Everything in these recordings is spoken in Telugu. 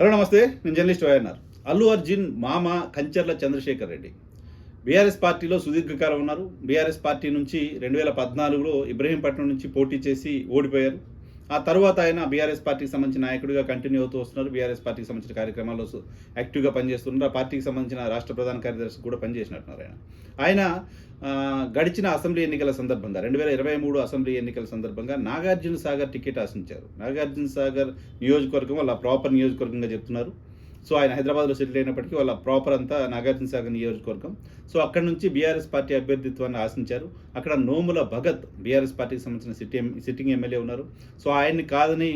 హలో నమస్తే. నేను జర్నలిస్ట్ వైఎన్ఆర్. అల్లు అర్జున్ మామ కంచర్ల చంద్రశేఖర్ రెడ్డి. బీఆర్ఎస్ పార్టీలో సుదీర్ఘకాలం ఉన్నారు. బీఆర్ఎస్ పార్టీ నుంచి రెండు వేల పద్నాలుగులో ఇబ్రహీంపట్నం నుంచి పోటీ చేసి ఓడిపోయారు. ఆ తర్వాత ఆయన బీఆర్ఎస్ పార్టీకి సంబంధించిన నాయకుడిగా కంటిన్యూ అవుతూ వస్తున్నారు. బీఆర్ఎస్ పార్టీకి సంబంధించిన కార్యక్రమాల్లో యాక్టివ్గా పనిచేస్తున్నారు. ఆ పార్టీకి సంబంధించిన రాష్ట్ర ప్రధాన కార్యదర్శి కూడా పనిచేసినట్టున్నారు ఆయన. ఆయన గడిచిన అసెంబ్లీ ఎన్నికల సందర్భంగా రెండు వేల ఇరవై మూడు అసెంబ్లీ ఎన్నికల సందర్భంగా నాగార్జున సాగర్ టికెట్ ఆశించారు. నాగార్జున సాగర్ నియోజకవర్గం వాళ్ళ ప్రాపర్ నియోజకవర్గంగా చెప్తున్నారు. సో ఆయన హైదరాబాద్లో సెటిల్ అయినప్పటికీ వాళ్ళ ప్రాపర్ అంతా నాగార్జున సాగర్ నియోజకవర్గం. సో అక్కడ నుంచి బీఆర్ఎస్ పార్టీ అభ్యర్థిత్వాన్ని ఆశించారు. అక్కడ నోముల భగత్ బీఆర్ఎస్ పార్టీకి సంబంధించిన సిటీ సిట్టింగ్ ఎమ్మెల్యే ఉన్నారు. సో ఆయన్ని కాదని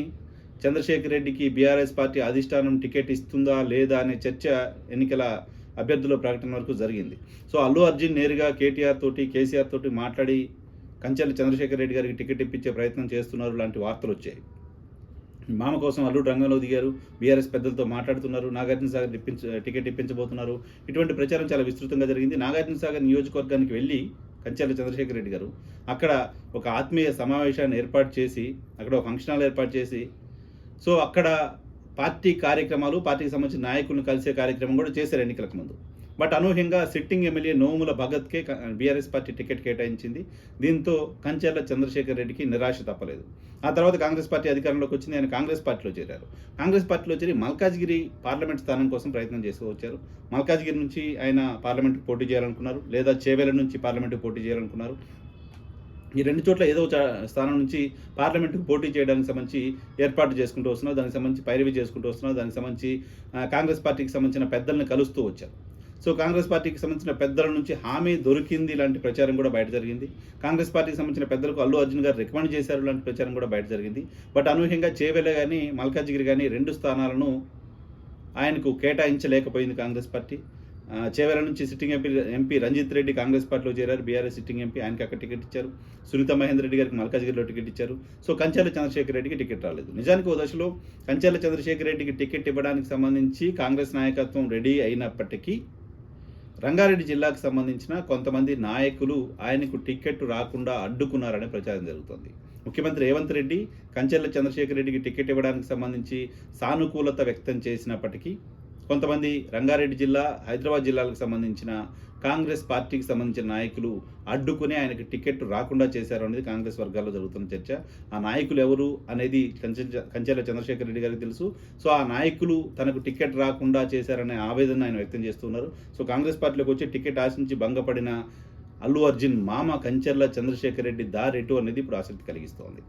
చంద్రశేఖర్ రెడ్డికి బీఆర్ఎస్ పార్టీ అధిష్టానం టికెట్ ఇస్తుందా లేదా అనే చర్చ ఎన్నికల అభ్యర్థుల ప్రకటన వరకు జరిగింది. సో అల్లు అర్జున్ నేరుగా కేటీఆర్ తోటి కేసీఆర్ తోటి మాట్లాడి కంచెల చంద్రశేఖర్ రెడ్డి గారికి టికెట్ ఇప్పించే ప్రయత్నం చేస్తున్నారు లాంటి వార్తలు వచ్చాయి. మామ కోసం అల్లుడు రంగంలో దిగారు బీఆర్ఎస్ పెద్దలతో మాట్లాడుతున్నారు నాగార్జున సాగర్ ఇప్పించ టికెట్ ఇప్పించబోతున్నారు. ఇటువంటి ప్రచారం చాలా విస్తృతంగా జరిగింది. నాగార్జున సాగర్ నియోజకవర్గానికి వెళ్ళి కంచెల చంద్రశేఖర్ రెడ్డి గారు అక్కడ ఒక ఆత్మీయ సమావేశాన్ని ఏర్పాటు చేసి అక్కడ ఒక ఫంక్షన్ హాల్ ఏర్పాటు చేసి సో అక్కడ పార్టీ కార్యక్రమాలు పార్టీకి సంబంధించిన నాయకులను కలిసే కార్యక్రమం కూడా చేశారు ఎన్నికలకు ముందు. బట్ అనూహ్యంగా సిట్టింగ్ ఎమ్మెల్యే నోముల భగత్కే బీఆర్ఎస్ పార్టీ టికెట్ కేటాయించింది. దీంతో కంచెల చంద్రశేఖర్ రెడ్డికి నిరాశ తప్పలేదు. ఆ తర్వాత కాంగ్రెస్ పార్టీ అధికారంలోకి వచ్చింది. ఆయన కాంగ్రెస్ పార్టీలో చేరారు. కాంగ్రెస్ పార్టీలో చేరి మల్కాజ్గిరి పార్లమెంట్ స్థానం కోసం ప్రయత్నం చేస్తూ వచ్చారు. మల్కాజ్గిరి నుంచి ఆయన పార్లమెంట్ పోటీ చేయాలనుకున్నారు. లేదా చేవేల నుంచి పార్లమెంటు పోటీ చేయాలనుకున్నారు. ఈ రెండు చోట్ల ఏదో ఒక స్థానం నుంచి పార్లమెంటుకు పోటీ చేయడానికి సంబంధించి ఏర్పాటు చేసుకుంటూ వస్తున్నారు. దానికి సంబంధించి పైరవి చేసుకుంటూ వస్తున్నారు. దానికి సంబంధించి కాంగ్రెస్ పార్టీకి సంబంధించిన పెద్దల్ని కలుస్తూ వచ్చారు. సో కాంగ్రెస్ పార్టీకి సంబంధించిన పెద్దల నుంచి హామీ దొరికింది లాంటి ప్రచారం కూడా బయట జరిగింది. కాంగ్రెస్ పార్టీకి సంబంధించిన పెద్దలకు అల్లు అర్జున్ గారు రికమెండ్ చేశారు లాంటి ప్రచారం కూడా బయట జరిగింది. బట్ అనూహ్యంగా చేవెల కానీ మల్కాజ్గిరి కానీ రెండు స్థానాలను ఆయనకు కేటాయించలేకపోయింది కాంగ్రెస్ పార్టీ. చేవెల నుంచి sitting MP MP Ranjith Reddy Congress పార్టీలో చేరారు. బీఆర్ఎస్ సిట్టింగ్ ఎంపీ ఆయనకి అక్కడ టికెట్ ఇచ్చారు. సునీత మహేందర్ రెడ్డి గారికి మల్కాజ్గిరిలో టికెట్ ఇచ్చారు. సో కంచెల చంద్రశేఖర్ రెడ్డికి టికెట్ రాలేదు. నిజానికి ఓ దశలో కంచెల చంద్రశేఖర్ రెడ్డికి టికెట్ ఇవ్వడానికి సంబంధించి కాంగ్రెస్ నాయకత్వం రెడీ అయినప్పటికీ రంగారెడ్డి జిల్లాకు సంబంధించిన కొంతమంది నాయకులు ఆయనకు టికెట్ రాకుండా అడ్డుకున్నారనే ప్రచారం జరుగుతోంది. ముఖ్యమంత్రి రేవంత్ రెడ్డి కంచెల చంద్రశేఖర్ రెడ్డికి టికెట్ ఇవ్వడానికి సంబంధించి సానుకూలత వ్యక్తం చేసినప్పటికీ కొంతమంది రంగారెడ్డి జిల్లా హైదరాబాద్ జిల్లాలకు సంబంధించిన కాంగ్రెస్ పార్టీకి సంబంధించిన నాయకులు అడ్డుకుని ఆయనకి టికెట్ రాకుండా చేశారు అనేది కాంగ్రెస్ వర్గాల్లో జరుగుతున్న చర్చ. ఆ నాయకులు ఎవరు అనేది కంచె కంచెల చంద్రశేఖర్ రెడ్డి గారికి తెలుసు. సో ఆ నాయకులు తనకు టికెట్ రాకుండా చేశారనే ఆవేదన ఆయన వ్యక్తం చేస్తున్నారు. సో కాంగ్రెస్ పార్టీలోకి వచ్చి టికెట్ ఆశించి భంగపడిన అల్లు అర్జున్ మామ కంచెర్ల చంద్రశేఖర్ రెడ్డి దారెటు అనేది ఇప్పుడు ఆసక్తి కలిగిస్తోంది.